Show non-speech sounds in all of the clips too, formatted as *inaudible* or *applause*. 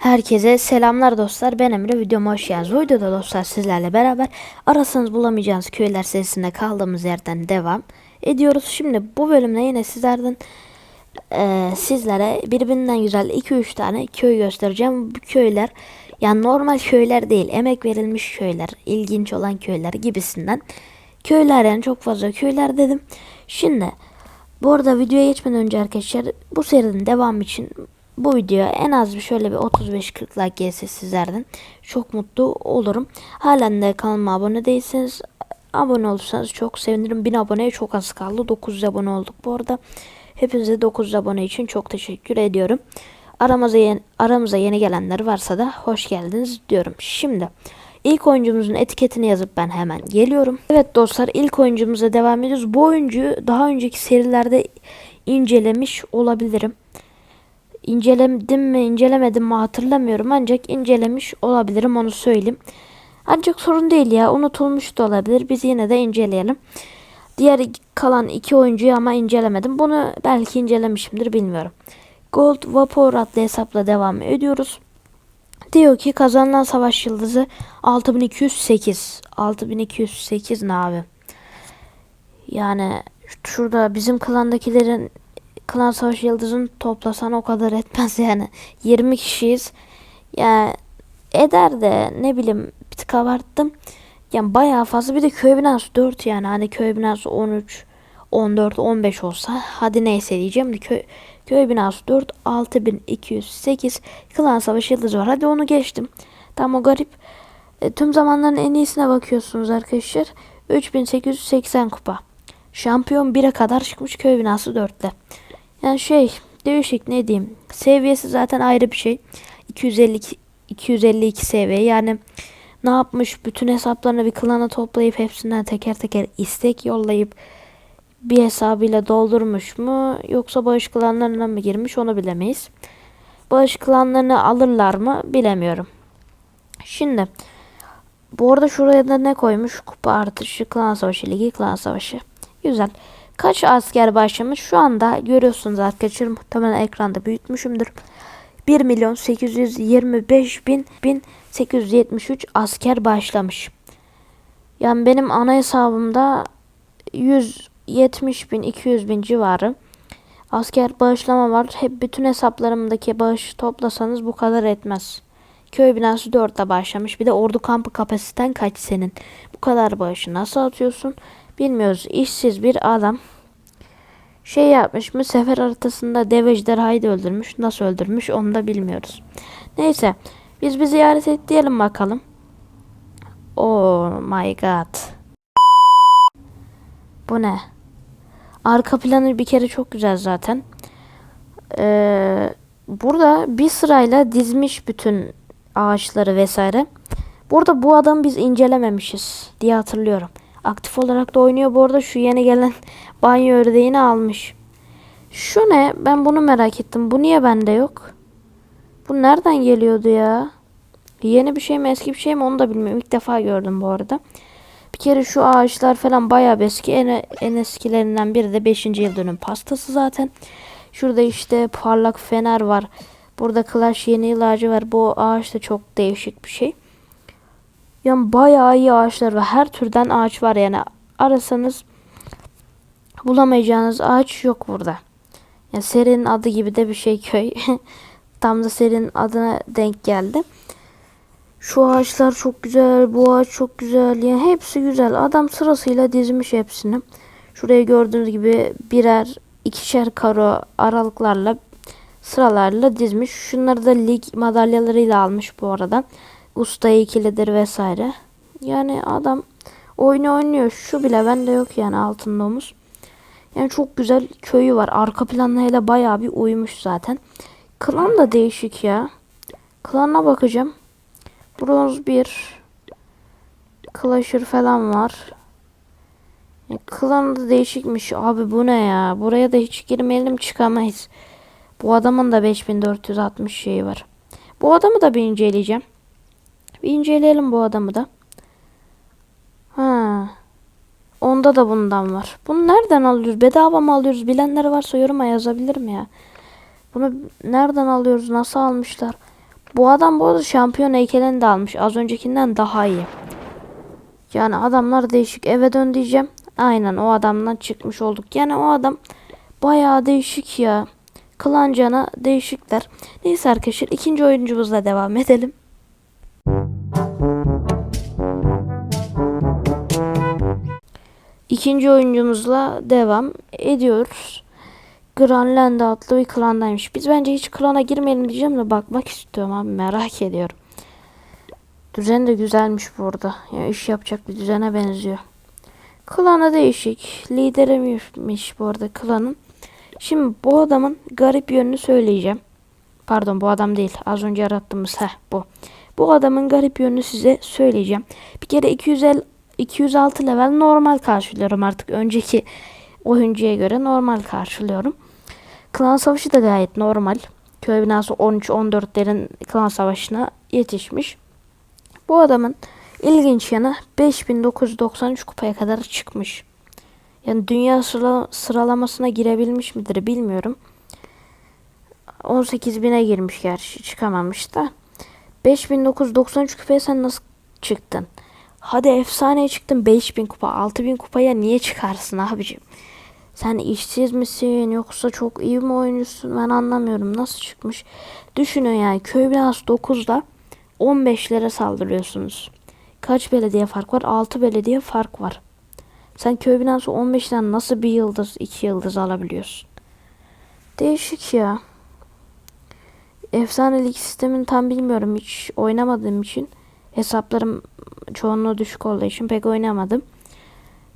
Herkese selamlar dostlar. Ben Emre. Videoma hoş geldiniz. Videoda dostlar sizlerle beraber arasanız bulamayacağınız köyler serisinde kaldığımız yerden devam ediyoruz. Şimdi bu bölümde yine sizlerden eee, sizlere birbirinden güzel 2-3 tane köy göstereceğim. Bu köyler yani normal köyler değil, emek verilmiş köyler, ilginç olan köyler gibisinden. Köyler yani çok fazla köyler dedim. Şimdi bu arada videoya geçmeden önce arkadaşlar bu serinin devamı için bu videoya en az bir şöyle bir 35-40 like gelse sizlerden çok mutlu olurum. Halen de kanalıma abone değilseniz abone olursanız çok sevinirim. 1000 aboneye çok az kaldı. 900 abone olduk bu arada. Hepinize 900 abone için çok teşekkür ediyorum. Aramıza yeni, aramıza yeni gelenler varsa da hoş geldiniz diyorum. Şimdi ilk oyuncumuzun etiketini yazıp ben hemen geliyorum. Evet dostlar ilk oyuncumuza devam ediyoruz. Bu oyuncuyu daha önceki serilerde incelemiş olabilirim. İnceledim mi incelemedim mi hatırlamıyorum ancak incelemiş olabilirim onu söyleyeyim. Ancak sorun değil ya unutulmuş da olabilir biz yine de inceleyelim. Diğer kalan iki oyuncuyu ama incelemedim. Bunu belki incelemişimdir bilmiyorum. Gold Vapor adlı hesapla devam ediyoruz. Diyor ki kazanılan savaş yıldızı 6208. 6208 ne abi? Yani şurada bizim klandakilerin klan savaş yıldızını toplasan o kadar etmez yani. 20 kişiyiz. Ya eder de ne bileyim bir tık abarttım. Yani bayağı fazla bir de köy binası 4 yani hani köy binası 13 14 15 olsa hadi neyse diyeceğim de köy köy binası 4 6208 klan savaş yıldızı var. Hadi onu geçtim. Tam o garip. E, tüm zamanların en iyisine bakıyorsunuz arkadaşlar. 3880 kupa. Şampiyon 1'e kadar çıkmış köy binası 4'te. Yani şey değişik ne diyeyim. Seviyesi zaten ayrı bir şey. 252 252 seviye yani ne yapmış bütün hesaplarını bir klana toplayıp hepsinden teker teker istek yollayıp bir hesabıyla doldurmuş mu yoksa bağış klanlarına mı girmiş onu bilemeyiz. Bağış klanlarını alırlar mı bilemiyorum. Şimdi bu arada şuraya da ne koymuş? Kupa artışı, klan savaşı ligi, klan savaşı. Güzel. Kaç asker başlamış? Şu anda görüyorsunuz arkadaşlar. Muhtemelen ekranda büyütmüşümdür. 1 milyon 825 bin, bin 873 asker başlamış. Yani benim ana hesabımda 170 bin 200 bin civarı asker bağışlama var. Hep bütün hesaplarımdaki bağış toplasanız bu kadar etmez. Köy binası 4'te başlamış. Bir de ordu kampı kapasiten kaç senin? Bu kadar bağışı nasıl atıyorsun? Bilmiyoruz. İşsiz bir adam şey yapmış mı sefer haritasında dev ejderhayı da öldürmüş. Nasıl öldürmüş onu da bilmiyoruz. Neyse biz bir ziyaret et diyelim bakalım. Oh my god. Bu ne? Arka planı bir kere çok güzel zaten. Ee, burada bir sırayla dizmiş bütün ağaçları vesaire. Burada bu adamı biz incelememişiz diye hatırlıyorum. Aktif olarak da oynuyor. Bu arada şu yeni gelen *laughs* banyo ördeğini almış. Şu ne? Ben bunu merak ettim. Bu niye bende yok? Bu nereden geliyordu ya? Yeni bir şey mi eski bir şey mi onu da bilmiyorum. İlk defa gördüm bu arada. Bir kere şu ağaçlar falan bayağı eski. En, en eskilerinden biri de 5. yıl dönüm pastası zaten. Şurada işte parlak fener var. Burada Clash yeni yıl ağacı var. Bu ağaç da çok değişik bir şey. Yani bayağı iyi ağaçlar var. Her türden ağaç var yani. Arasanız bulamayacağınız ağaç yok burada. Yani serinin adı gibi de bir şey köy. *laughs* Tam da serinin adına denk geldi. Şu ağaçlar çok güzel, bu ağaç çok güzel. Yani hepsi güzel. Adam sırasıyla dizmiş hepsini. Şuraya gördüğünüz gibi birer, ikişer karo aralıklarla sıralarla dizmiş. Şunları da lig madalyalarıyla almış bu arada. Usta ikilidir vesaire. Yani adam oyunu oynuyor. Şu bile bende yok yani altın domuz. Yani çok güzel köyü var. Arka planlarıyla bayağı bir uymuş zaten. Klan da değişik ya. Klana bakacağım. Bronz 1. Clasher falan var. Ya, klan da değişikmiş. Abi bu ne ya? Buraya da hiç girmeyelim çıkamayız. Bu adamın da 5460 şeyi var. Bu adamı da bir inceleyeceğim. Bir inceleyelim bu adamı da. Ha. Onda da bundan var. Bunu nereden alıyoruz? Bedava mı alıyoruz? Bilenler varsa yoruma yazabilir mi ya? Bunu nereden alıyoruz? Nasıl almışlar? Bu adam bu arada şampiyon heykelini de almış. Az öncekinden daha iyi. Yani adamlar değişik. Eve dön diyeceğim. Aynen o adamdan çıkmış olduk. Yani o adam bayağı değişik ya. Klancana değişikler. Neyse arkadaşlar ikinci oyuncumuzla devam edelim. İkinci oyuncumuzla devam ediyoruz. Granlanda adlı bir klandaymış. Biz bence hiç klana girmeyelim diyeceğim de bakmak istiyorum abi merak ediyorum. Düzen de güzelmiş burada. Ya iş yapacak bir düzene benziyor. Klanı değişik. Liderimmiş bu arada klanın. Şimdi bu adamın garip yönünü söyleyeceğim. Pardon bu adam değil. Az önce yarattığımız heh bu. Bu adamın garip yönünü size söyleyeceğim. Bir kere 250 206 level normal karşılıyorum artık. Önceki oyuncuya göre normal karşılıyorum. Klan savaşı da gayet normal. Köy binası 13-14'lerin klan savaşına yetişmiş. Bu adamın ilginç yanı 5993 kupaya kadar çıkmış. Yani dünya sıra, sıralamasına girebilmiş midir bilmiyorum. 18.000'e girmiş gerçi çıkamamış da. 5993 kupaya sen nasıl çıktın? Hadi efsaneye çıktın 5000 kupa 6000 kupaya niye çıkarsın abicim? Sen işsiz misin yoksa çok iyi mi oyuncusun ben anlamıyorum nasıl çıkmış. Düşünün yani köy binası 9'da 15'lere saldırıyorsunuz. Kaç belediye fark var? 6 belediye fark var. Sen köy binası 15'ten nasıl bir yıldız, iki yıldız alabiliyorsun? Değişik ya. Efsanelik sistemini tam bilmiyorum hiç oynamadığım için. Hesaplarım çoğunluğu düşük olduğu için pek oynamadım.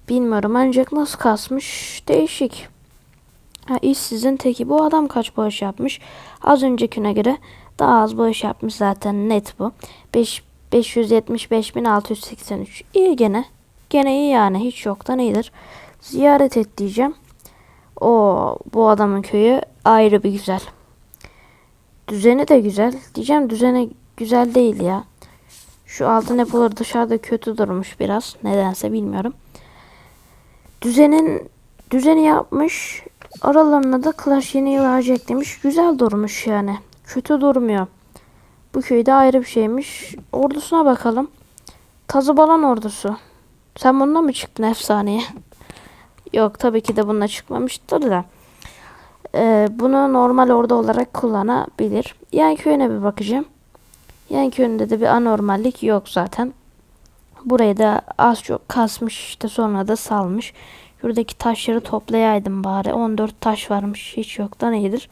Bilmiyorum ancak nasıl kasmış değişik. Ha, işsizin teki bu adam kaç bağış yapmış? Az öncekine göre daha az bağış yapmış zaten net bu. 5 575.683. İyi gene. Gene iyi yani hiç yoktan iyidir. Ziyaret et diyeceğim. O bu adamın köyü ayrı bir güzel. Düzeni de güzel. Diyeceğim düzeni güzel değil ya. Şu altın depoları dışarıda kötü durmuş biraz. Nedense bilmiyorum. Düzenin düzeni yapmış. Aralarına da Clash yeni yıl ağacı eklemiş. Güzel durmuş yani. Kötü durmuyor. Bu köyde ayrı bir şeymiş. Ordusuna bakalım. Tazı Balan ordusu. Sen bununla mı çıktın efsaneye? *laughs* Yok tabii ki de bununla çıkmamıştır da. Ee, bunu normal ordu olarak kullanabilir. Yan köyüne bir bakacağım. Yan köyünde de bir anormallik yok zaten. Burayı da az çok kasmış işte sonra da salmış. Şuradaki taşları toplayaydım bari. 14 taş varmış. Hiç yoktan iyidir.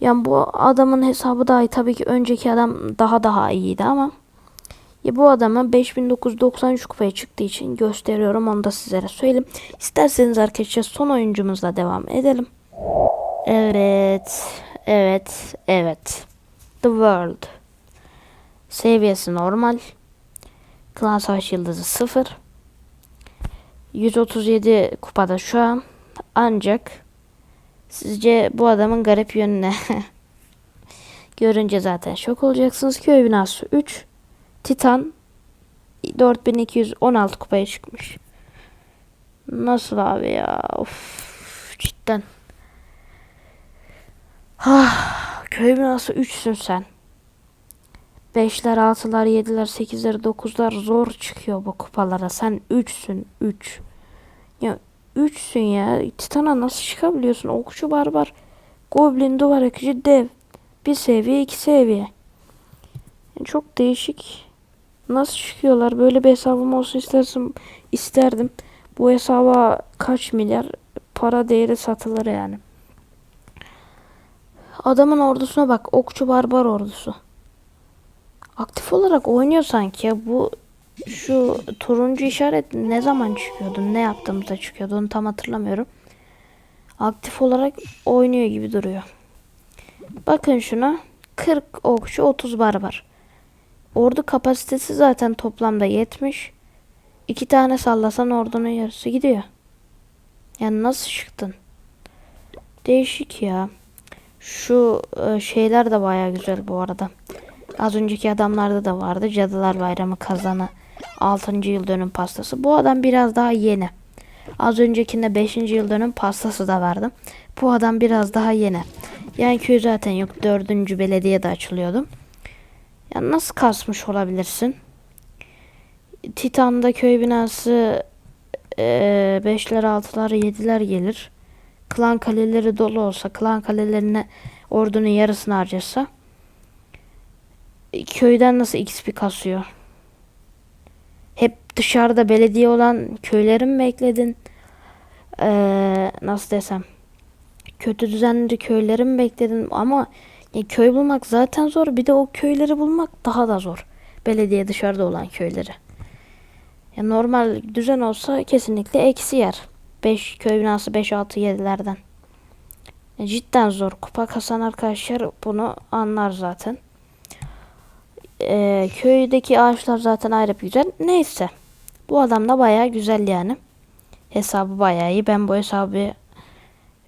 Yani bu adamın hesabı daha iyi. Tabii ki önceki adam daha daha iyiydi ama ya bu adamı 5993 kupaya çıktığı için gösteriyorum. Onu da sizlere söyleyeyim. İsterseniz arkadaşlar son oyuncumuzla devam edelim. Evet. Evet. Evet. The World. Seviyesi normal. Klan Savaş Yıldızı 0. 137 kupada şu an. Ancak sizce bu adamın garip yönü ne? *laughs* Görünce zaten şok olacaksınız. Köy binası 3. Titan 4216 kupaya çıkmış. Nasıl abi ya? Of cidden. Ah, köy binası 3'sün sen. 5'ler, 6'lar, 7'ler, 8'ler, 9'lar zor çıkıyor bu kupalara. Sen 3'sün. 3. Ya 3'sün ya. Titan'a nasıl çıkabiliyorsun? Okçu barbar. Goblin duvar akıcı dev. Bir seviye, iki seviye. Yani çok değişik. Nasıl çıkıyorlar? Böyle bir hesabım olsun istersin, isterdim. Bu hesaba kaç milyar para değeri satılır yani. Adamın ordusuna bak. Okçu barbar ordusu. Aktif olarak oynuyor sanki. Bu şu turuncu işaret ne zaman çıkıyordu? Ne yaptığımızda çıkıyordu? Onu tam hatırlamıyorum. Aktif olarak oynuyor gibi duruyor. Bakın şuna. 40 okçu 30 barbar. Ordu kapasitesi zaten toplamda 70. İki tane sallasan ordunun yarısı gidiyor. Yani nasıl çıktın? Değişik ya. Şu e, şeyler de baya güzel bu arada. Az önceki adamlarda da vardı. Cadılar Bayramı kazanı 6. yıl dönüm pastası. Bu adam biraz daha yeni. Az öncekinde 5. yıl dönüm pastası da vardı. Bu adam biraz daha yeni. Yani köy zaten yok. 4. belediye de açılıyordu. Ya nasıl kasmış olabilirsin? Titan'da köy binası eee 5'ler 6'lar 7'ler gelir. Klan kaleleri dolu olsa, klan kalelerine ordunun yarısını harcasa köyden nasıl XP kasıyor? Hep dışarıda belediye olan köyleri mi bekledin? Eee, nasıl desem? Kötü düzenli köyleri mi bekledin? Ama ya köy bulmak zaten zor. Bir de o köyleri bulmak daha da zor. Belediye dışarıda olan köyleri. Ya normal düzen olsa kesinlikle eksi yer. 5 köy binası 5 6 7'lerden. Ya cidden zor. Kupa kasan arkadaşlar bunu anlar zaten. Ee, köydeki ağaçlar zaten ayrı bir güzel. Neyse. Bu adam da bayağı güzel yani. Hesabı bayağı iyi. Ben bu hesabı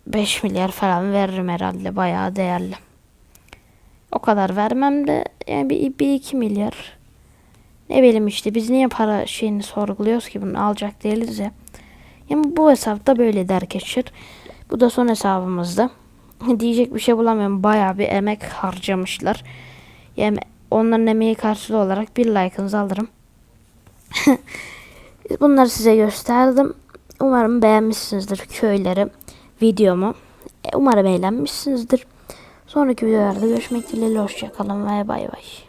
5 milyar falan veririm herhalde. Bayağı değerli. O kadar vermem de yani bir, bir iki milyar. Ne bileyim işte biz niye para şeyini sorguluyoruz ki bunu alacak değiliz ya. Yani bu hesapta böyle arkadaşlar. Bu da son hesabımızda. *laughs* Diyecek bir şey bulamıyorum. Bayağı bir emek harcamışlar. Yani onların emeği karşılığı olarak bir like'ınızı alırım. *laughs* Bunları size gösterdim. Umarım beğenmişsinizdir köyleri, videomu. E, Umarım eğlenmişsinizdir. Sonraki videolarda görüşmek dileğiyle. Hoşçakalın ve bay bay.